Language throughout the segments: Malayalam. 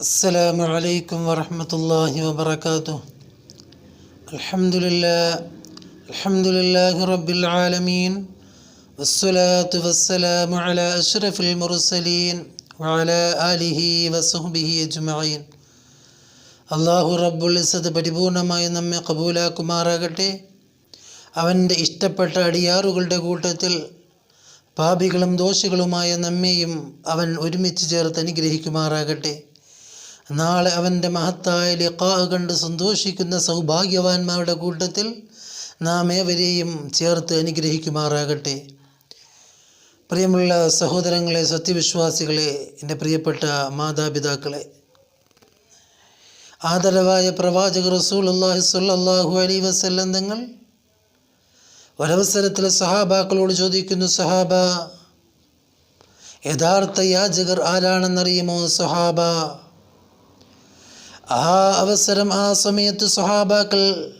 السلام عليكم ورحمة الله وبركاته الحمد لله الحمد لله رب العالمين والصلاة والسلام على أشرف المرسلين وعلى آله وصحبه أجمعين അള്ളാഹു റബ്ബുൽ ഇസത് പരിപൂർണമായി നമ്മെ കബൂലാക്കുമാറാകട്ടെ അവൻ്റെ ഇഷ്ടപ്പെട്ട അടിയാറുകളുടെ കൂട്ടത്തിൽ പാപികളും ദോഷികളുമായ നമ്മെയും അവൻ ഒരുമിച്ച് ചേർത്ത് അനുഗ്രഹിക്കുമാറാകട്ടെ നാളെ അവന്റെ മഹത്തായ ലിഖാ കണ്ട് സന്തോഷിക്കുന്ന സൗഭാഗ്യവാന്മാരുടെ കൂട്ടത്തിൽ നാം ഏവരെയും ചേർത്ത് അനുഗ്രഹിക്കുമാറാകട്ടെ. പ്രിയമുള്ള സഹോദരങ്ങളെ സത്യവിശ്വാസികളെ എന്റെ പ്രിയപ്പെട്ട മാതാപിതാക്കളെ ആദരവായ പ്രവാചക റസൂൽ അള്ളാഹി അലൈ വസല്ലം തങ്ങൾ ഒരവസരത്തിൽ സഹാബാക്കളോട് ചോദിക്കുന്നു സഹാബ യഥാർത്ഥ യാചകർ ആരാണെന്നറിയുമോ സഹാബ? ആ അവസരം ആ സമയത്ത് സഹാബാക്കൾ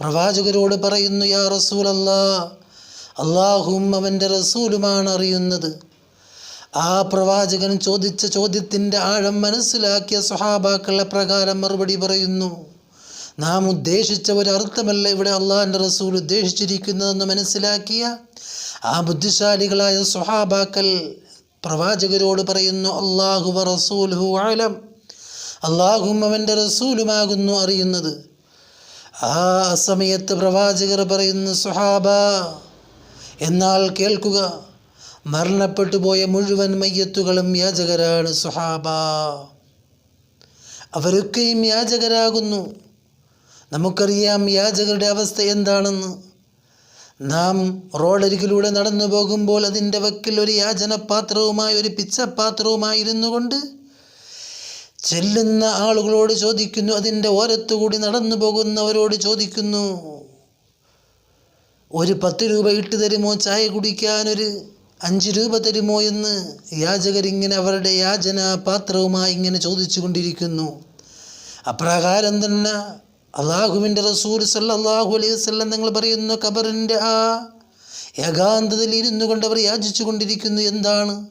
പ്രവാചകരോട് പറയുന്നു യാ റസൂൽ അല്ലാ അള്ളാഹും അവന്റെ റസൂലുമാണ് അറിയുന്നത്. ആ പ്രവാചകൻ ചോദിച്ച ചോദ്യത്തിന്റെ ആഴം മനസ്സിലാക്കിയ സ്വഹാബാക്കളെ പ്രകാരം മറുപടി പറയുന്നു നാം ഉദ്ദേശിച്ച ഒരു അർത്ഥമല്ല ഇവിടെ അള്ളാഹിന്റെ റസൂൽ ഉദ്ദേശിച്ചിരിക്കുന്നതെന്ന് മനസ്സിലാക്കിയ ആ ബുദ്ധിശാലികളായ സ്വഹാബാക്കൾ പ്രവാചകരോട് പറയുന്നു അള്ളാഹു റസൂൽ ഹു ആലം അള്ളാഹും അവന്റെ റസൂലുമാകുന്നു അറിയുന്നത്. ആ സമയത്ത് പ്രവാചകർ പറയുന്ന സുഹാബ എന്നാൽ കേൾക്കുക. മരണപ്പെട്ടു പോയ മുഴുവൻ മയ്യത്തുകളും യാചകരാണ് സുഹാബ. അവരൊക്കെയും യാചകരാകുന്നു. നമുക്കറിയാം യാചകരുടെ അവസ്ഥ എന്താണെന്ന്. നാം റോഡരികിലൂടെ നടന്നു പോകുമ്പോൾ അതിന്റെ വക്കിൽ ഒരു യാചനപാത്രവുമായി ഒരു പിച്ചപാത്രവുമായി ഇരുന്നു കൊണ്ട് ചെല്ലുന്ന ആളുകളോട് ചോദിക്കുന്നു അതിന്റെ ഓരത്തുകൂടി നടന്നു പോകുന്നവരോട് ചോദിക്കുന്നു ഒരു പത്ത് രൂപ ഇട്ട് തരുമോ? ചായ കുടിക്കാനൊരു അഞ്ച് രൂപ തരുമോ? എന്ന് യാചകരിങ്ങനെ അവരുടെ യാചന പാത്രവുമായി ഇങ്ങനെ ചോദിച്ചു കൊണ്ടിരിക്കുന്നു അപ്രകാരം തന്നെ അള്ളാഹുവിന്റെ റസൂൽ സല്ലാഹു അലൈഹി വസ്ലം നിങ്ങൾ പറയുന്നു ഖബറിന്റെ ആ ഏകാന്തതയിൽ ഇരുന്നു കൊണ്ട് അവർ യാചിച്ചു കൊണ്ടിരിക്കുന്നു എന്താണ്?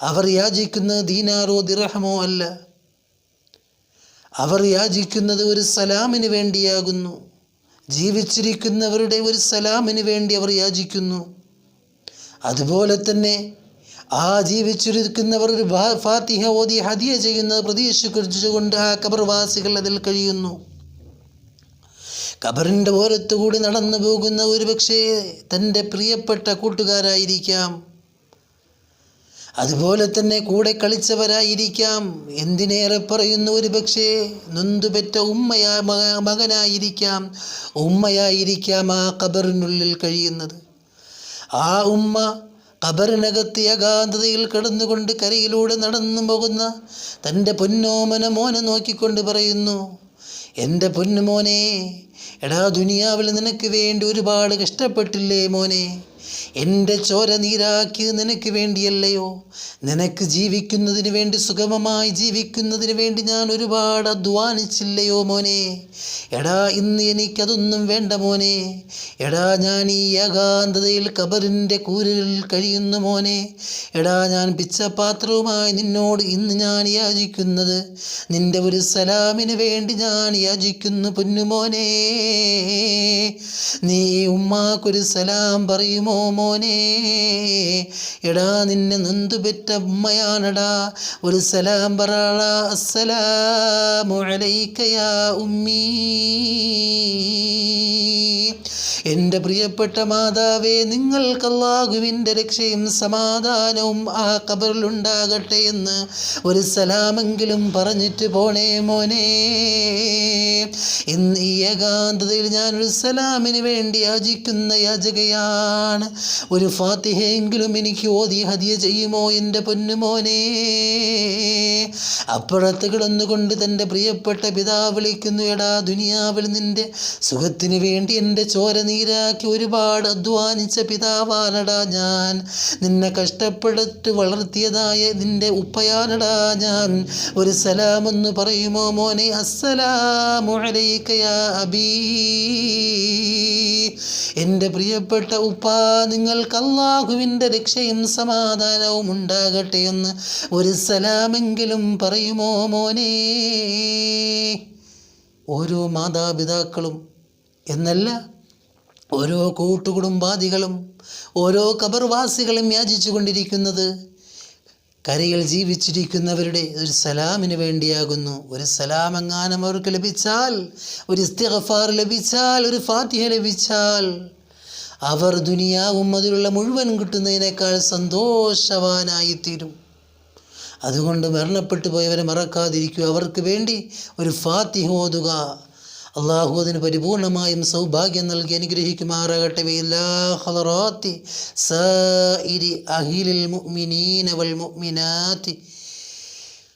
അവർ യാചിക്കുന്നത് ദീനാറോ ദിർഹമോ അല്ല. അവർ യാചിക്കുന്നത് ഒരു സലാമിന് വേണ്ടിയാകുന്നു. ജീവിച്ചിരിക്കുന്നവരുടെ ഒരു സലാമിന് വേണ്ടി അവർ യാചിക്കുന്നു. അതുപോലെ തന്നെ ആ ജീവിച്ചിരിക്കുന്നവർ ഒരു ഫാത്തിഹ ഓതി ഹദിയ ചെയ്യുന്നത് പ്രതീക്ഷിച്ചുകൊണ്ട് ആ കബർവാസികൾ അതിൽ കഴിയുന്നു. കബറിന്റെ ഓരത്തുകൂടി നടന്നു പോകുന്ന ഒരു പക്ഷേ തന്റെ പ്രിയപ്പെട്ട കൂട്ടുകാരായിരിക്കാം. അതുപോലെ തന്നെ കൂടെ കളിച്ചവരായിരിക്കാം. എന്തിനേറെ പറയുന്നു ഒരു പക്ഷേ നൊന്തുപെറ്റ ഉമ്മയാ മകനായിരിക്കാം. ഉമ്മയായിരിക്കാം ആ ഖബറിനുള്ളിൽ കഴിയുന്നത്. ആ ഉമ്മ കബറിനകത്ത് ഏകാന്തതയിൽ കിടന്നുകൊണ്ട് കരയിലൂടെ നടന്നു പോകുന്ന തന്റെ പൊന്നോമന മോനെ നോക്കിക്കൊണ്ട് പറയുന്നു എന്റെ പൊന്നുമോനെ എടാ ദുനിയാവിൽ നിനക്ക് വേണ്ടി ഒരുപാട് കഷ്ടപ്പെട്ടില്ലേ മോനെ? എന്റെ ചോര നീരാക്കി നിനക്ക് വേണ്ടിയല്ലയോ? നിനക്ക് ജീവിക്കുന്നതിന് വേണ്ടി സുഗമമായി ജീവിക്കുന്നതിന് വേണ്ടി ഞാൻ ഒരുപാട് അധ്വാനിച്ചില്ലയോ മോനെ? എടാ ഇന്ന് എനിക്കതൊന്നും വേണ്ട മോനെ. എടാ ഞാൻ ഈ ഏകാന്തതയിൽ കബറിന്റെ കൂരിൽ കഴിയുന്നു മോനെ. എടാ ഞാൻ പിച്ചപാത്രവുമായി നിന്നോട് ഇന്ന് ഞാൻ യാചിക്കുന്നത്. നിന്റെ ഒരു സലാമിന് വേണ്ടി ഞാൻ യാചിക്കുന്നു പൊന്നുമോനെ. നീ ഉമ്മാക്കൊരു സലാം പറയുമോ മോനെ എടാ നിന്നെ നൊന്തുപെറ്റ ഉമ്മയാണടാ. ഒരു സലാം പറളാ അസ്സലാമു അലൈക്കയാ ഉമ്മീ. എന്റെ പ്രിയപ്പെട്ട മാതാവേ നിങ്ങൾക്ക് അള്ളാഹുവിന്റെ രക്ഷയും സമാധാനവും ആ കബറിലുണ്ടാകട്ടെ എന്ന് ഒരു സലാമെങ്കിലും പറഞ്ഞിട്ട് പോണേ മോനെ. ഇന്ന് ഈ ഏകാന്തതയിൽ ഞാനൊരു സലാമിന് വേണ്ടി യാചിക്കുന്ന യാചകയാണ് ഒരു ഫാത്തിഹയെങ്കിലും എനിക്ക് ഓതി ഹതിയ ചെയ്യുമോ എന്റെ പൊന്നുമോനെ? അപ്പുറത്ത് കിടന്നുകൊണ്ട് തന്റെ പ്രിയപ്പെട്ട പിതാവ് വിളിക്കുന്നു എടാ ദുനിയാവിൽ നിന്റെ സുഖത്തിന് വേണ്ടി എന്റെ ചോര നീരാക്കി ഒരുപാട് അധ്വാനിച്ച പിതാവാനടാ ഞാൻ. നിന്നെ കഷ്ടപ്പെടുത്തി വളർത്തിയതായ നിന്റെ ഉപ്പയാനടാ ഞാൻ. ഒരു സലാമെന്ന് പറയുമോ മോനെ? അസ്സലാമു അബീ. എന്റെ പ്രിയപ്പെട്ട ഉപ്പ നിങ്ങൾക്ക് അള്ളാഹുവിന്റെ രക്ഷയും സമാധാനവും ഉണ്ടാകട്ടെ എന്ന് ഒരു സലാമെങ്കിലും പറയുമോ മോനെ? ഓരോ മാതാപിതാക്കളും എന്നല്ല ഓരോ കൂട്ടുകുടുംബാദികളും ഓരോ കബർവാസികളും യാചിച്ചു കൊണ്ടിരിക്കുന്നത് കരയിൽ ജീവിച്ചിരിക്കുന്നവരുടെ ഒരു സലാമിന് വേണ്ടിയാകുന്നു. ഒരു സലാം എങ്ങാനും അവർക്ക് ലഭിച്ചാൽ ഒരു ഇസ്തിഗഫാർ ലഭിച്ചാൽ ഒരു ഫാത്തിഹ ലഭിച്ചാൽ അവർ ദുനിയാവും അതിലുള്ള മുഴുവൻ കിട്ടുന്നതിനേക്കാൾ സന്തോഷവാനായിത്തീരും. അതുകൊണ്ട് മരണപ്പെട്ടു പോയവരെ മറക്കാതിരിക്കുക. അവർക്ക് വേണ്ടി ഒരു ഫാത്തിഹ ഓതുക. അള്ളാഹു അതിന് പരിപൂർണമായും സൗഭാഗ്യം നൽകി അനുഗ്രഹിക്കുമാറാകട്ടെ. ഹലറാത്തി അഹിലിൽ മുഅ്മിനീന വൽ മുഅ്മിനാത്തി